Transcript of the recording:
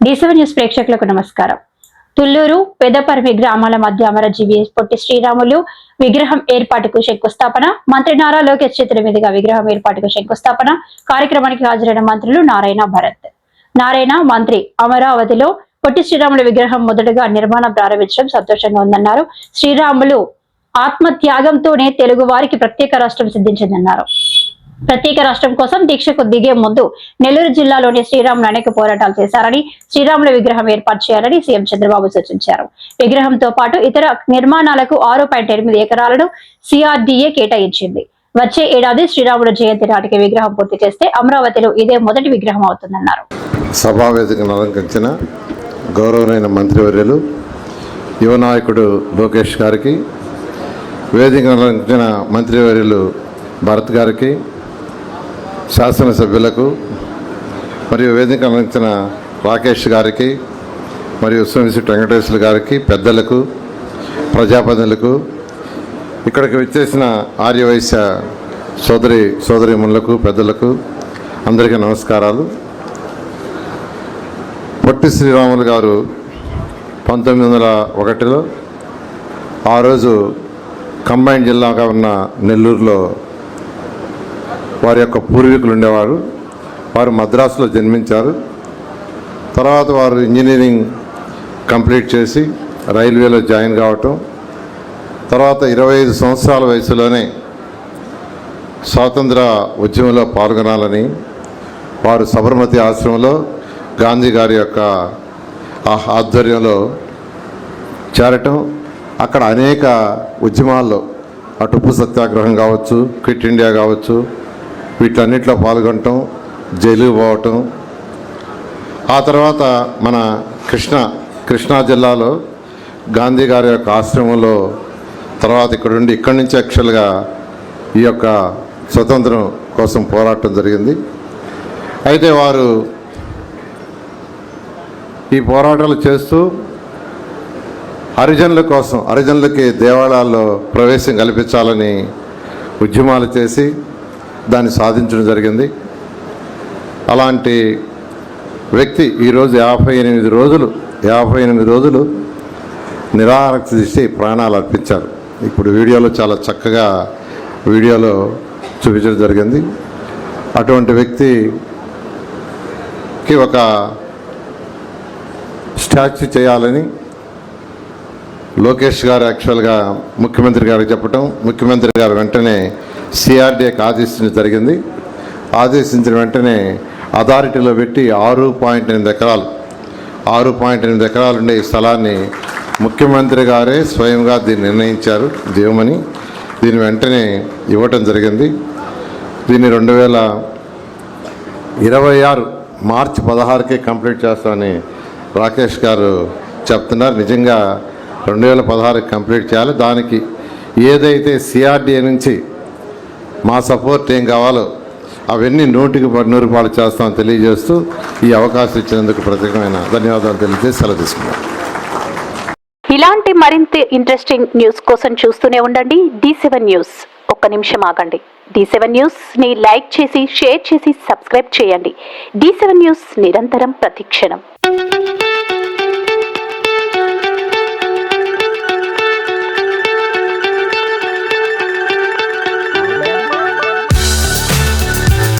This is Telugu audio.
డిసెవెన్ న్యూస్ ప్రేక్షకులకు నమస్కారం. తుల్లూరు పెదపర్మి గ్రామాల మధ్య అమరజీవి పొట్టి శ్రీరాములు విగ్రహం ఏర్పాటుకు శంకుస్థాపన మంత్రి నారా లోకేష్ చేతుల మీదుగా విగ్రహం ఏర్పాటుకు శంకుస్థాపన కార్యక్రమానికి హాజరైన మంత్రులు నారాయణ భరత్. నారాయణ మంత్రి అమరావతిలో పొట్టి శ్రీరాములు విగ్రహం మొదటగా నిర్మాణం ప్రారంభించడం సంతోషంగా ఉందన్నారు. శ్రీరాములు ఆత్మ త్యాగంతోనే తెలుగు వారికి ప్రత్యేక రాష్ట్రం సిద్ధించిందన్నారు. ప్రత్యేక రాష్ట్రం కోసం దీక్షకు దిగే ముందు నెల్లూరు జిల్లాలోని శ్రీరాములు అనేక పోరాటాలు చేశారని శ్రీరాముల విగ్రహం ఏర్పాటు చేయాలని సీఎం చంద్రబాబు సూచించారు. విగ్రహంతో పాటు ఇతర నిర్మాణాలకు ఆరు పాయింట్ ఎనిమిది ఎకరాలను సిఆర్డీఏ కేటాయించింది. వచ్చే ఏడాది శ్రీరాముల జయంతి నాటికి విగ్రహం పూర్తి చేస్తే అమరావతిలో ఇదే మొదటి విగ్రహం అవుతుందన్నారు. సభావేదికను అలంకరించిన మంత్రివర్యులు యువ నాయకుడు లోకేష్ గారికి వేదికను అలంకరించిన మంత్రివర్యులు భరత్ గారికి శాసనసభ్యులకు మరియు వేదిక అందించిన రాకేష్ గారికి మరియు సోమిశెట్టి వెంకటేశ్వర గారికి పెద్దలకు ప్రజాప్రతినిధులకు ఇక్కడికి వచ్చేసిన ఆర్యవైశ్య సోదరి సోదరిమణులకు పెద్దలకు అందరికీ నమస్కారాలు. పొట్టి శ్రీరాములు గారు పంతొమ్మిది వందల ఒకటిలో ఆ రోజు కంబైన్ జిల్లాగా ఉన్న నెల్లూరులో వారి యొక్క పూర్వీకులు ఉండేవారు. వారు మద్రాసులో జన్మించారు. తర్వాత వారు ఇంజనీరింగ్ కంప్లీట్ చేసి రైల్వేలో జాయిన్ కావటం. తర్వాత ఇరవై ఐదు సంవత్సరాల వయసులోనే స్వాతంత్ర ఉద్యమంలో పాల్గొనాలని వారు సబర్మతి ఆశ్రమంలో గాంధీ గారి యొక్క ఆధ్వర్యంలో చేరటం. అక్కడ అనేక ఉద్యమాల్లో అటుప్పు సత్యాగ్రహం కావచ్చు క్విట్ ఇండియా కావచ్చు వీటన్నిటిలో పాల్గొనటం జైలుకు పోవటం. ఆ తర్వాత మన కృష్ణ కృష్ణా జిల్లాలో గాంధీ గారి యొక్క ఆశ్రమంలో తర్వాత ఇక్కడుండి ఇక్కడి నుంచి యాక్చువల్గా ఈ యొక్క స్వతంత్రం కోసం పోరాటం జరిగింది. అయితే వారు ఈ పోరాటాలు చేస్తూ హరిజనుల కోసం హరిజనులకి దేవాలయాల్లో ప్రవేశం కల్పించాలని ఉద్యమాలు చేసి దాన్ని సాధించడం జరిగింది. అలాంటి వ్యక్తి ఈరోజు యాభై ఎనిమిది రోజులు యాభై ఎనిమిది రోజులు నిరారక్త చేసి ప్రాణాలు అర్పించారు. ఇప్పుడు వీడియోలో చాలా చక్కగా వీడియోలో చూపించడం జరిగింది. అటువంటి వ్యక్తికి ఒక స్టాచ్యూ చేయాలని లోకేష్ గారు యాక్చువల్గా ముఖ్యమంత్రి గారికి చెప్పటం ముఖ్యమంత్రి గారు వెంటనే సిఆర్డీఏకి ఆదేశించడం జరిగింది. ఆదేశించిన వెంటనే అథారిటీలో పెట్టి ఆరు పాయింట్ ఎనిమిది ఎకరాలు ఆరు పాయింట్ ఎనిమిది ఎకరాలు ఉండే ఈ స్థలాన్ని ముఖ్యమంత్రి గారే స్వయంగా దీన్ని నిర్ణయించారు దేవమని దీని వెంటనే ఇవ్వటం జరిగింది. దీన్ని రెండు వేల ఇరవై ఆరు మార్చి పదహారుకే కంప్లీట్ చేస్తామని రాకేష్ గారు చెప్తున్నారు. నిజంగా రెండు వేల పదహారుకి కంప్లీట్ చేయాలి. దానికి ఏదైతే సిఆర్డీఏ నుంచి మా సపోర్ట్ ఏం కావాలో అవన్నీ నూటికి నూరు పాలు చేస్తామని తెలియజేస్తూ ఈ అవకాశం ఇచ్చినందుకు ప్రత్యేకమైన ధన్యవాదాలు తెలియజేసి సెలవు తీసుకున్నాను ఇలాంటి మరింత ఇంట్రెస్టింగ్ న్యూస్ కోసం చూస్తూనే ఉండండి. డి సెవెన్ న్యూస్ ఒక్క నిమిషం ఆగండి. డి సెవెన్ న్యూస్ని లైక్ చేసి షేర్ చేసి సబ్స్క్రైబ్ చేయండి. డి సెవెన్ న్యూస్ నిరంతరం ప్రతిక్షణం.